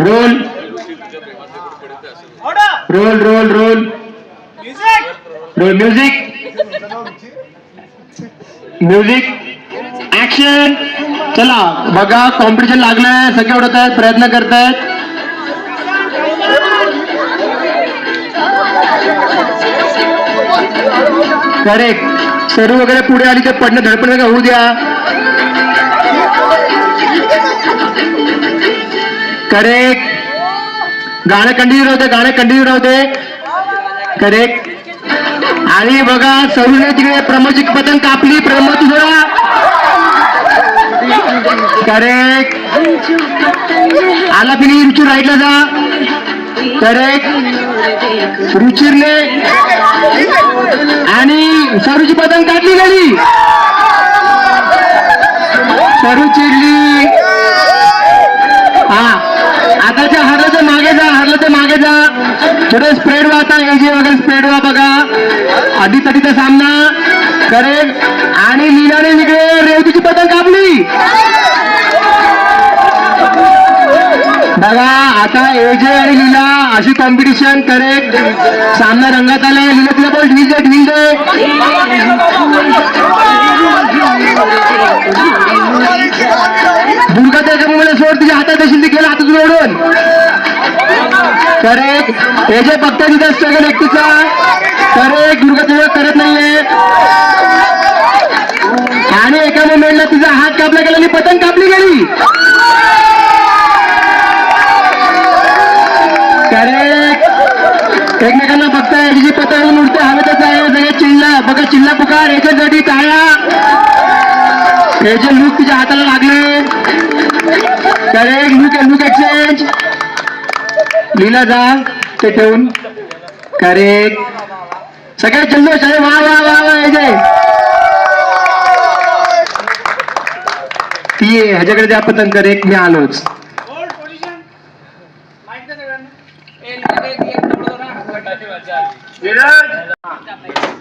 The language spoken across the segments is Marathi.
Roll. Roll roll roll. Roll music music action चला बघा कॉम्पिटिशन लागलंय सगळे उडत आहेत प्रयत्न करतायत. करेक्ट सरू वगैरे पुढे आली तर पडणं धडपड वगैरे होऊ द्या. करेक्ट गाणं कंटिन्यू राहते गाणं कंटिन्यू राहते करेक्ट आणि बघा सरूने तिकडे प्रमोदची पतंग कापली प्रमोद तुझा करेक्ट आला पिली रुची राईटला जा. करेक्ट रुचिरने आणि सरूची पतंग काढली गेली सरू चिरली. आता हरलं तर मागे जा हरलं तर मागे जा. थोडं स्प्रेड व्हा आता वगैरे स्प्रेड व्हा बघा. आधी तटीचा सामना. करेल. आणि लीलाने तिकडे रेवतीची पतंग कापली बघा आता एजे आणि लीला अशी कॉम्पिटिशन करेक्ट सामना रंगात आला लीला तिला बोल ढील दे ढील दे. दुर्गा त्या मला सोड तुझ्या हातात असेल ती गेला हातातून ओढून करेक्ट एजे फक्त तिथे स्ट्रगल व्यक्तीचा तर एक तुझ्या करत नाहीये. आणि एका मोमेंटला तिचा हात कापला गेला आणि पतंग कापली गेली. करेक्ट एकमेकांना फक्त याची पतंग उडते हवेतच आहे. सगळे चिल्ला बघा चिल्ला पुकार याच्यासाठी टाळ्या. याचे लूक तिच्या हाताला लागले correct look look exchange Leela जा ते ठेवून करेक्ट सगळे जल्लोष आहे वा वा वा वा याचे ती ह्याच्याकडे द्या पतंग करेक्ट मी आलोच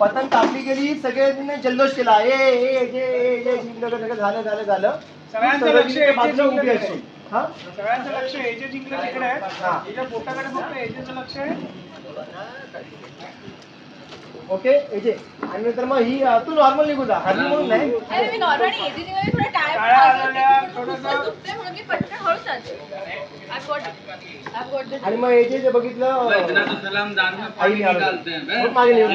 पतंग कापली गेली सगळ्यांनी जल्लोष केला ए ए ए झालं झालं झालं सगळ्यांचं लक्ष बाजूला उभी जिंकल्याकडे असेल हा? सगळ्यांचं लक्ष एजे जिंकलं तिकडे आहे हा. तिच्या पोटाकडे फक्त एजेचं लक्ष आहे. ओके एजे आणि नंतर मग ही तू नॉर्मल निघू जा. हरली म्हणून नाही. अरे मी नॉर्मली थोडं. आलेल्या, थोडंसं- म्हणून मी पटकन आणि मग एजे जे बघितलं. मग निघून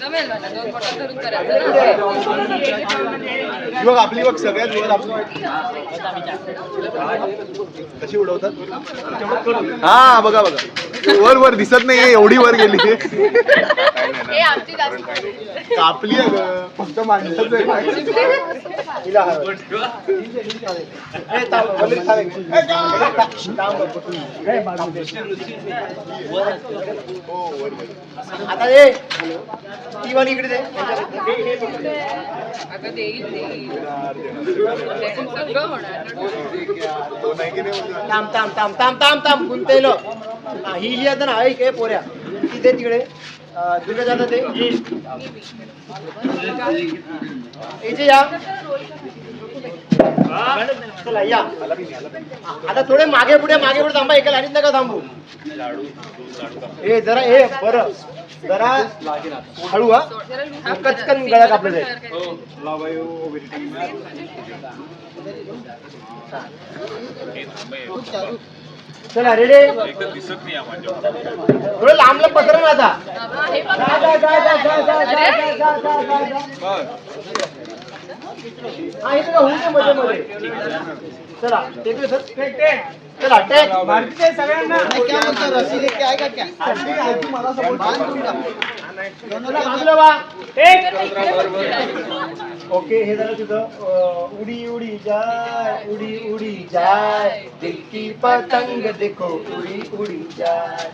जमेल मला दोन करायचं. बघ आपली बघ सगळ्यात वर आपली. कशी उडवतात? हा बघा बघा. वर वर दिसत नाही एवढी वर गेली. कापली फक्त माणसाचं. हिला. ती वाली इकडे. थांब थांब थांब थांब थांब थांब गुंतेल ही जी आता ना ऐक ए पोऱ्या. ती दे तिकडे. दुर्गा जाता ते इथे या. चला या आता थोडे मागे पुढे मागे पुढे थांबा एका लाईनीत नका थांबू ए जरा ए बरं जरा हळू हा कचकन गळा कापलं जाईल चला रेडी थोडं लांब लांब पसरा ना आता हे जा, जा, जा, जा, जा, जा, जा, अरे. जा, जा, जा, जा. हा? इथे का होऊ दे मध्ये मध्ये चला टेकले सर टेक टेक चला टेक भारतीय सगळ्यांना चला, बाजूला वा एक ओके हे झालं तुझं अं, उडी उडी जाय उडी उडी जाय दिल की पतंग देखो उडी उडी जाय